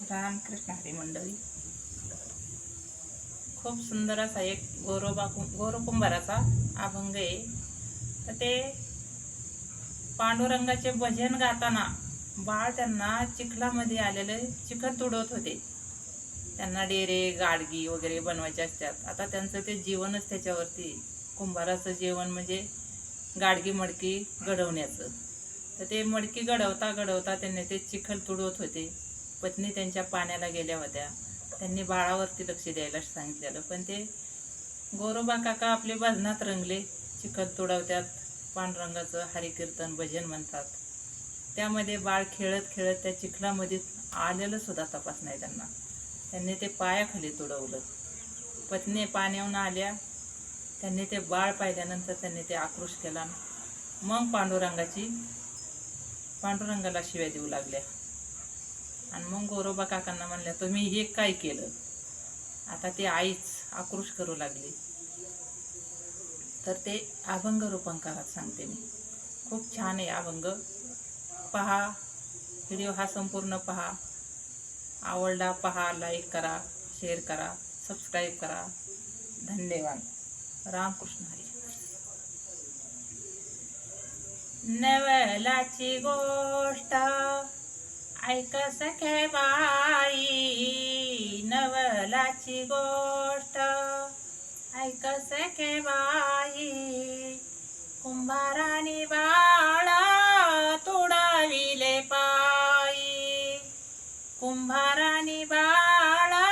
रामकृष्ण हरी मंडळी खूप सुंदर असा एक गोरोबा गोरो कुंभाराचा अभंग आहे. तर ते पांडुरंगाचे भजन गाताना बाळ त्यांना चिखलामध्ये आलेले चिखल तुडवत होते. त्यांना डेरे गाडगी वगैरे बनवायचे असतात. आता त्यांचं ते जीवनच त्याच्यावरती कुंभाराचं जेवण म्हणजे गाडगी मडकी घडवण्याचं. तर ते मडकी घडवता घडवता त्यांनी ते चिखल तुडवत होते. पत्नी त्यांच्या पाण्याला गेल्या होत्या. त्यांनी बाळावरती लक्ष द्यायला सांगितलेलं. पण ते गोरोबा काका आपले भजनात रंगले चिखल तुडवत्यात पांडुरंगाचं हरिकीर्तन भजन म्हणतात. त्यामध्ये बाळ खेळत खेळत त्या चिखलामध्ये आलेलं सुद्धा तपास नाही त्यांना. त्यांनी ते पायाखाली तुडवलं. पत्नी पाण्याहून आल्या. त्यांनी ते बाळ पाहिल्यानंतर त्यांनी ते आक्रोश केला. मग पांडुरंगाची पांडुरंगाला शिव्या देऊ लागल्या. आणि मग गोरोबा काकांना म्हणल्या तुम्ही हे काय केलं? आता ते आईच आक्रोश करू लागली. तर ते अभंग रूपांकारात सांगते मी. खूप छान आहे अभंग. पहा व्हिडिओ हा संपूर्ण पहा. आवडला पहा लाईक करा शेअर करा सबस्क्राईब करा. धन्यवाद. रामकृष्ण हरी. नवलाची गोष्ट ऐक सखे बाई नवलाची गोष्ट. ऐक सखे बाई कुंभारानी बाळा तोडाविले पायी. कुंभारानी बाळा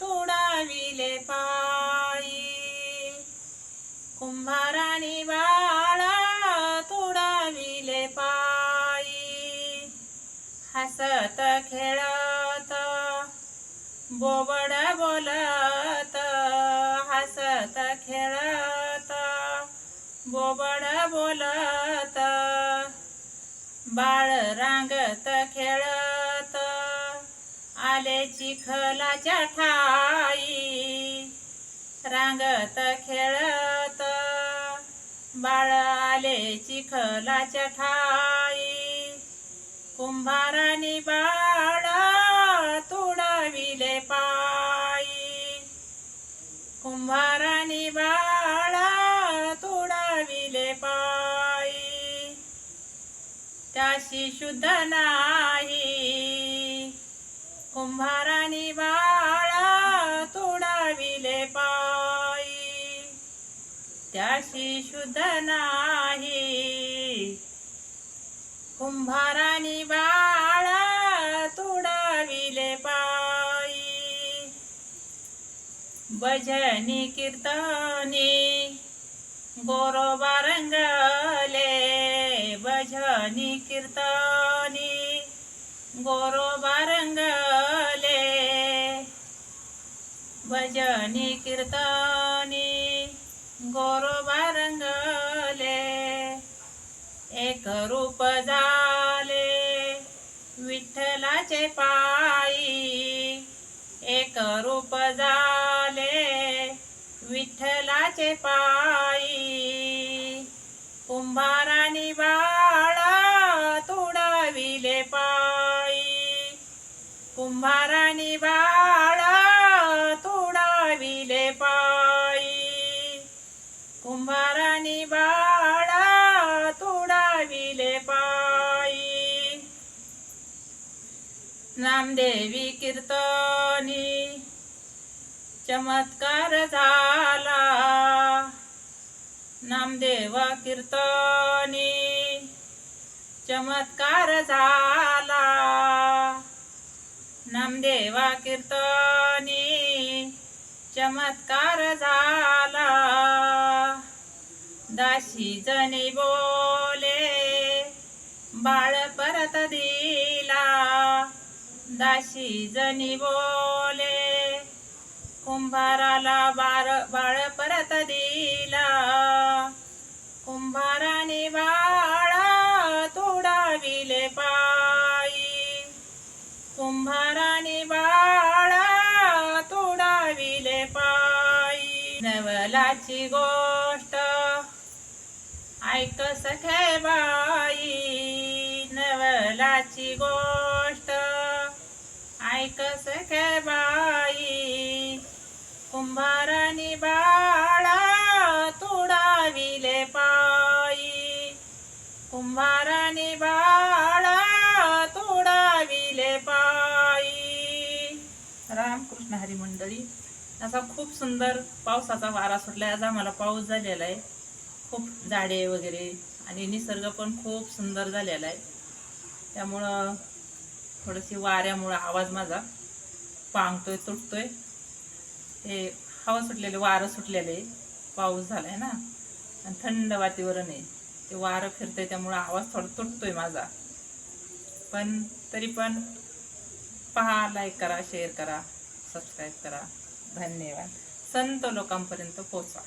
तोडाविले पायी. कुंभारानी बाळा बोबड बोलत हसत खेळत. बोबड बोलत बाळ रांगत खेळत. आले चिखलाच्या ठाई रांगत खेळत. बाळ आले चिखलाच्या ठाई कुंभारानी बाळा कुंभारानी बाळा तोडाविले पायी. त्याशी शुद्ध नाही कुंभारानी बाळा तोडाविले पायी. त्याशी शुद्ध नाही कुंभारा भजनी कीर्तने गोरोबा रंगले भजनी कीर्तने गोरोबा रंगले भजनी कीर्तने गोरोबा रंगले एक रूप झाले विठ्ठलाचे पायी एक रूप झाले विठ्ठलाचे पायी. कुंभारानी बाळा तुडाविले पायी. कुंभारानी बाळा तुडाविले पायी. कुंभारानी बाळा तुडाविले पायी. नामदेवी कीर्तनी चमत्कार झाला. नामदेव कीर्तनी. चमत्कार झाला. नामदेवा कीर्तनी. चमत्कार झाला. दाशी जणी बोले बाळ परत दिला. दाशी जणी बोले कुंभाराला बाळ बाळ परत दिला. कुंभाराने बाळा तोडाविले पायी. कुंभाराने बाळा तोडाविले पायी. नवलाची गोष्ट ऐक सखे बाई. नवलाची गोष्ट कुंभारानी बाळा तोडाविले पायी. कुंभारानी बाळा तोडाविले पायी. रामकृष्ण हरी मंडळी असा खूप सुंदर पावसाचा वारा सुटला आज आम्हाला पाऊस झालेला आहे. खूप झाडे वगैरे आणि निसर्ग पण खूप सुंदर झालेला आहे. त्यामुळं थोडीशी वाऱ्यामुळं आवाज माझा पांगतोय तुटतोय. हे हवा सुटलेले वारं सुटलेले आहे. पाऊस झालाय ना. आणि थंड वातावरण आहे. ते वारं फिरतंय त्यामुळं आवाज थोडा तुटतोय माझा. पण तरी पण पहा लाईक करा शेअर करा सबस्क्राईब करा. धन्यवाद. संत लोकांपर्यंत पोचवा